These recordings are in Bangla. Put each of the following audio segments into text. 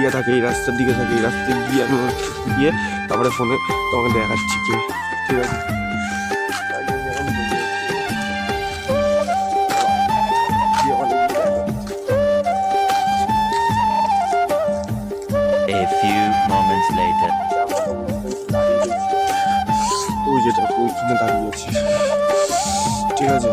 এদিকে থাকে এই রাস্তার দিকে থাকে এই রাস্তায় গিয়ে আমি গিয়ে তারপরে ফোনে তোমাকে দেখাচ্ছি যে ঠিক আছে। A few moments later. ওই যেটা ওইখানে দাঁড়িয়ে আছি ঠিক আছে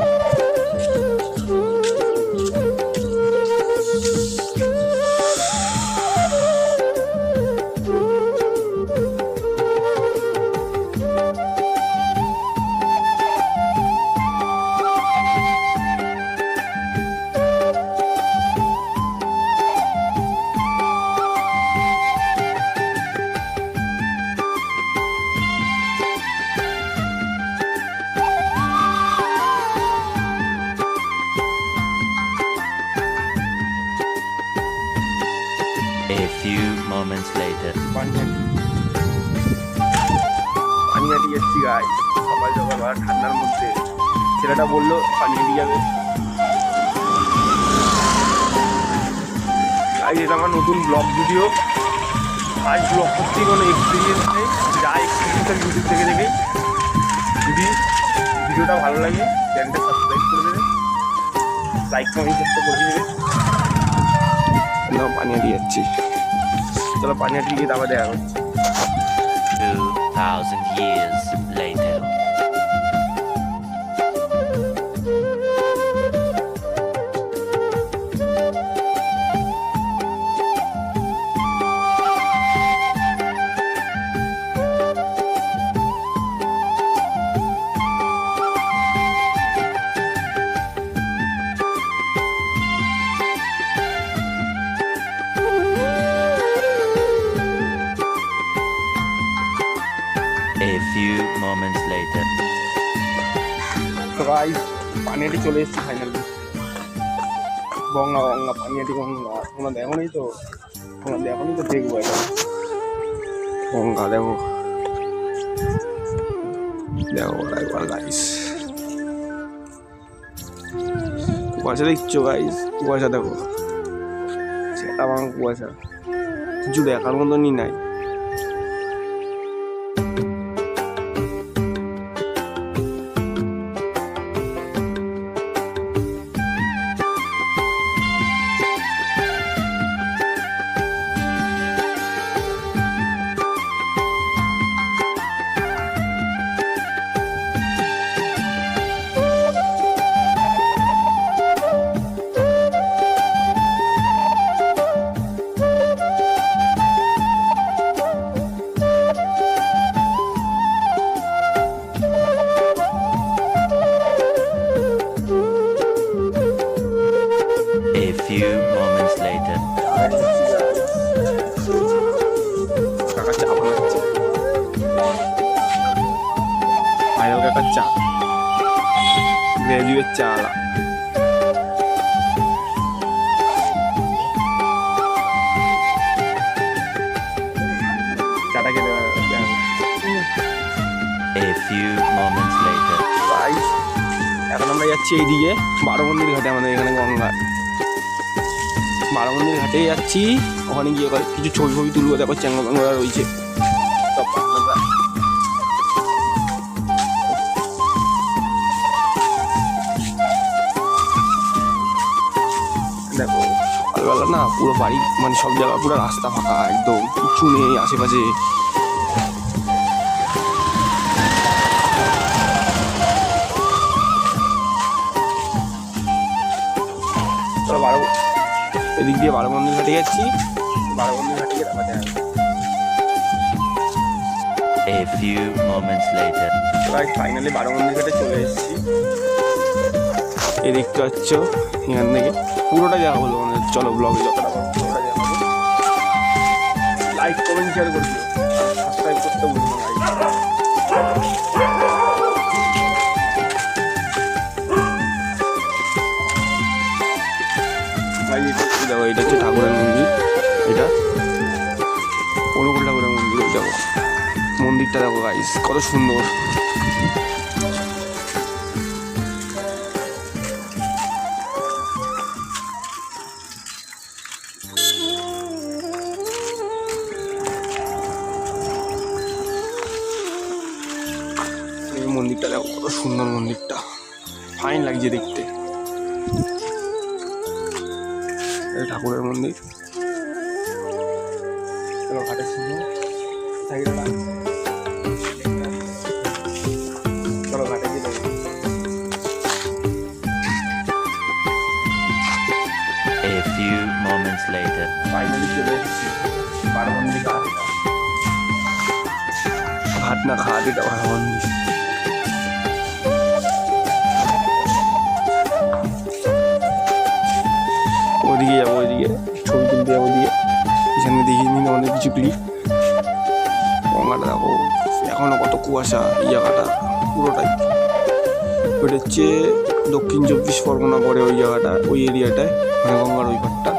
যাচ্ছি গাই সকাল সকাল আর ঠান্ডার মধ্যে। ছেলেটা বলল পানিহাটি যাবে। গাই এটা আমার নতুন ব্লগ ভিডিও আজ ব্লগ করতে কোনো এক্সপিরিয়েন্স নেই। যা এক্সপিরিয়েন্স আমি ইউটিউব থেকে দেখে। যদি ভিডিওটা ভালো লাগে চ্যানেলটা সাবস্ক্রাইব করে দেবে। লাইক কমেন্ট চেষ্টা করে দেবে। না পানিহাটি যাচ্ছি। চলো পানিহাটি গিয়ে তারপর দেখা হচ্ছে। Thousand years later. তো পানিয়াটি চলে এসেছি ফাইনালি গঙ্গা গঙ্গা, পানিয়াটি গঙ্গা। তোমরা দেখো নি তো? তোমরা দেখো নি তো? দেখব একবার। গঙ্গা দেখো। দেখো একবার গাইস কুয়াশা দেখছ গাইস কুয়াশা দেখো। সেটা আমার কুয়াশা। কিছু দেখার মতনই নাই। গাইস এখন আমরা যাচ্ছি এইদিকে বারো মন্দির ঘাটে আমাদের এখানে গঙ্গা। বারো মন্দির ঘাটে যাচ্ছি ওখানে গিয়ে কিছু ছবি ছবি তুলবো দেখো চ্যাংলা ব্যাংলা রয়েছে। সকালবেলা না পুরো বাড়ি মানে সব জায়গা পুরো রাস্তা ফাঁকা একদম কিছু নেই আশেপাশে বারো এদিক দিয়ে বারো মন্দির ঘাটে যাচ্ছি বারো মন্দির ঘাটে গিয়ে দেখা হবে। A few moments later. Finally বারো মন্দির ঘাটে চলে এসেছি এই দেখতে পাচ্ছ এখান থেকে। পুরোটা দেখা হলো মানে চলো ব্লগে যতটা লাইক কমেন্ট শেয়ার করে দিও। সাবস্ক্রাইব করতে। ভাই হচ্ছে ঠাকুরের মন্দির। এটা অনুকূল ঠাকুরের মন্দির। দেখো, মন্দিরটা দেখো গাইস কত সুন্দর। ফাইন লাগছে দেখতে। ঠাকুরের মন্দির। চলো ঘাটের সামনে সাইকেল চলো ঘাটে গিয়ে A few moments later. Finally চলে এসেছি। বারবন্দি ঘাট। ঘাট না ঘাট এটা বারবন্দি ওইদিকে যাব ওইদিকে, ছবি তুলতে যাব দিয়ে এখানে দেখিয়ে নিন অনেক কিছু ক্লিপ গঙ্গাটা দেখো, এখনও কত কুয়াশা এই জায়গাটা, পুরোটাই। ওইটা হচ্ছে দক্ষিণ চব্বিশ পরগনা পরে ওই জায়গাটা, ওই এরিয়াটায় মানে গঙ্গার ওই পাটটা।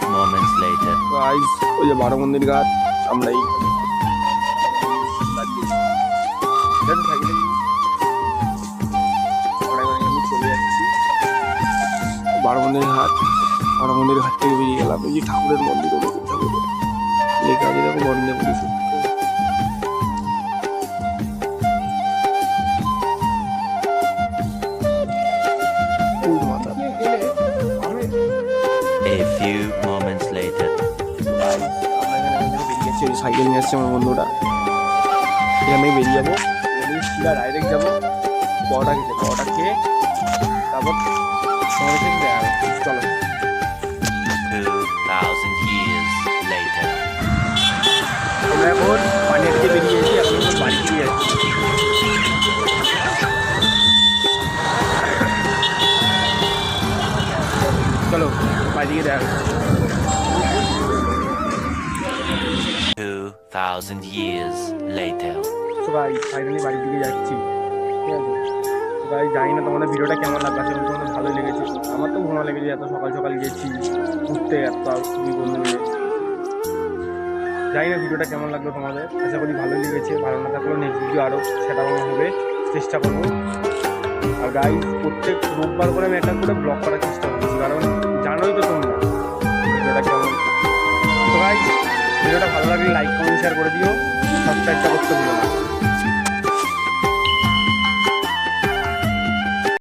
Few moments later. Guys, ওই যে বারো মন্দির ঘাট আমরা বারো মন্দির ঘাট বারো মন্দির ঘাট থেকে বেরিয়ে গেলাম। ওই যে ঠাকুরের মন্দির ঠাকুরের লেখা আছে দেখো বন্দে few moments later. বেরিয়েছি ওই সাইকেল নিয়ে আসছে আমার বন্ধুরা এখান বেরিয়ে যাব। সিধা ডাইরেক্ট যাব। পরোটা খেতে, পরোটা খেয়ে তারপর চলো। 2,000 years later. ভাই ফাইনালি বাড়ির দিকে যাচ্ছি। ঠিক আছে? ভাই জানি না তোমাদের ভিডিওটা কেমন লাগবে আশা তোমাদের ভালোই লেগেছে। আমার তো ঘুমা লেগেছে এত সকাল সকাল গেছি ঘুরতে এত দুই বন্ধু মিলে জানি না ভিডিওটা কেমন লাগল তোমাদের আশা করি ভালোই লেগেছে। ভালো না থাকলেও নেক্সট ভিডিও আরও সেটা হবে চেষ্টা করব। আর গাই প্রত্যেক রোববার করে আমি একটা করে ব্লগ করার চেষ্টা করছি কারণ জানোই তো তোমরা ভিডিওটা কেমন। তো ভাই ভিডিওটা ভালো লাগলে লাইক কমেন্ট শেয়ার করে দিও। সাবস্ক্রাইবটা করতে ভুলো না।